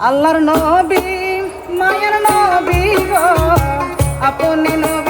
আল্লাহর নবী মায়ের নবী গো আপনি নবী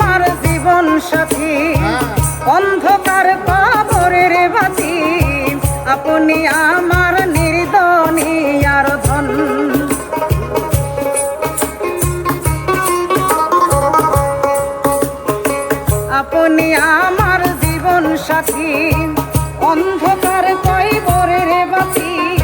হ্যাঁ। আমার জীবন সাথী। অন্ধকার কবরের বাতি। আপনি আমার নির্দনী আর ধন আপনি আমার জীবন সাথী। অন্ধকার কয় বাতি।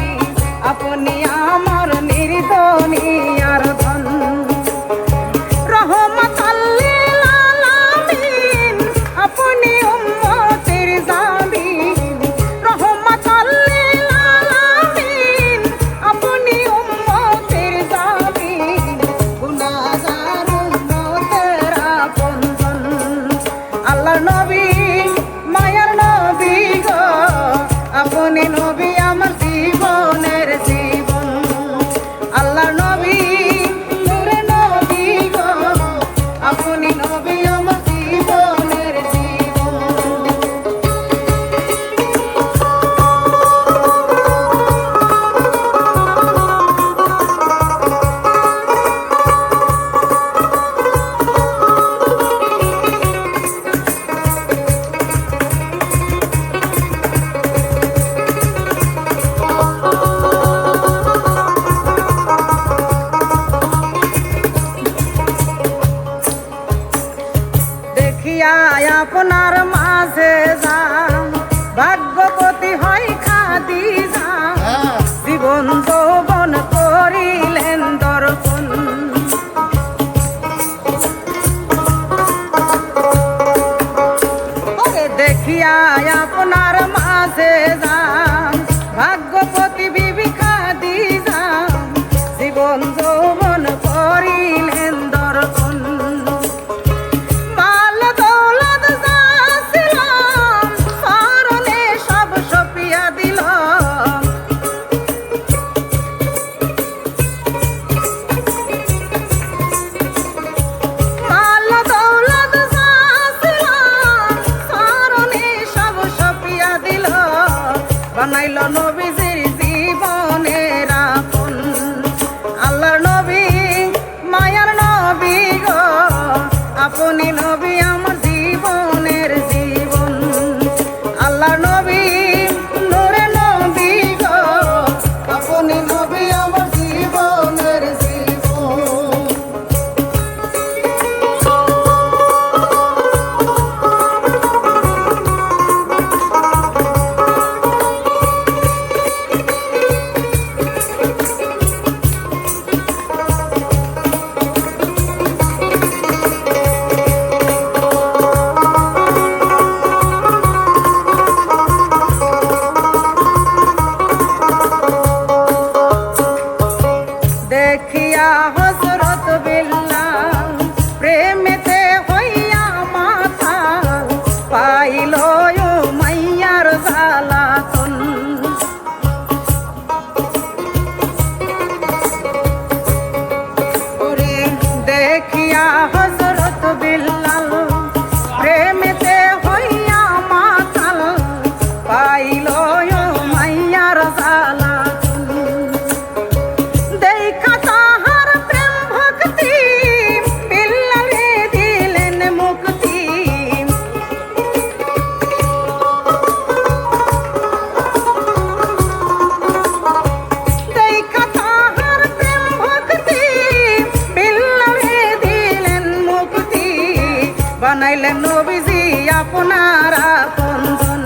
আপনার আপনজন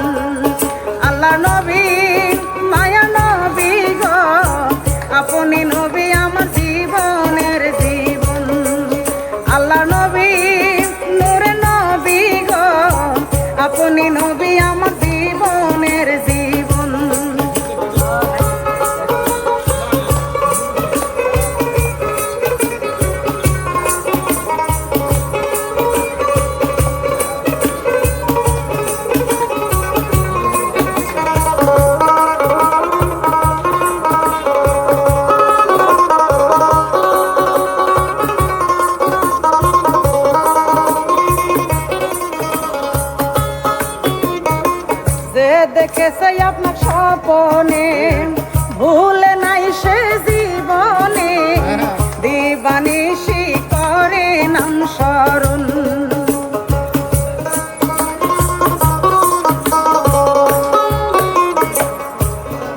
আল্লাহ নবী, মায়া নবী গো, আপনি নবী আমার জীবনের জীবন। আল্লাহ নবী, নূরে নবী গো, আপনি নবী দেখেছে আপনার স্বপনে। ভুলে নাই সে জীবনে। দিবানিশি করে নাম স্মরণ।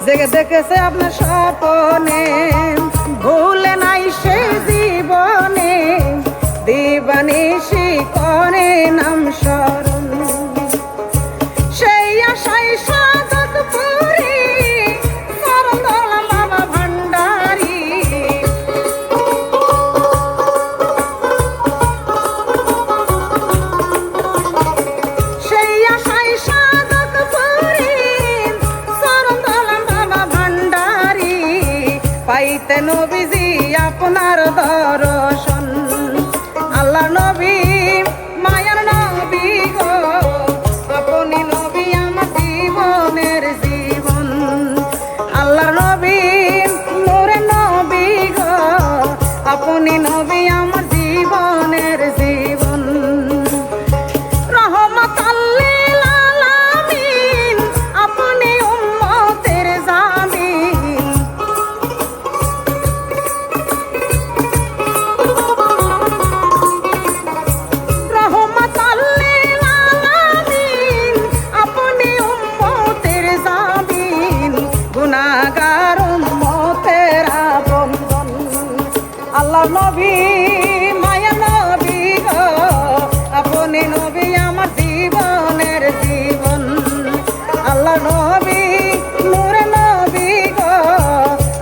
জেগে দেখেছে আপনার স্বপনে। ভুলে নাই সে জীবনে। দিবানিশি করে নাম স্মরণ। পাইতে নবীজি আপনার দর্শন। আল্লাহ নবী, মায়ার নবী গো, আপনি নবী আমার জীবনের জীবন। আল্লাহ নবী নূরে নবী গো, আপনি নবী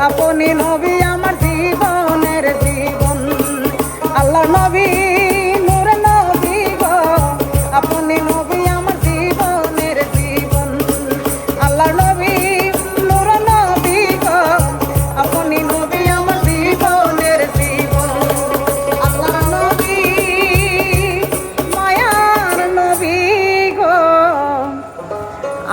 আপনি নবী আমার জীবনের জীবন। আল্লাহ নবী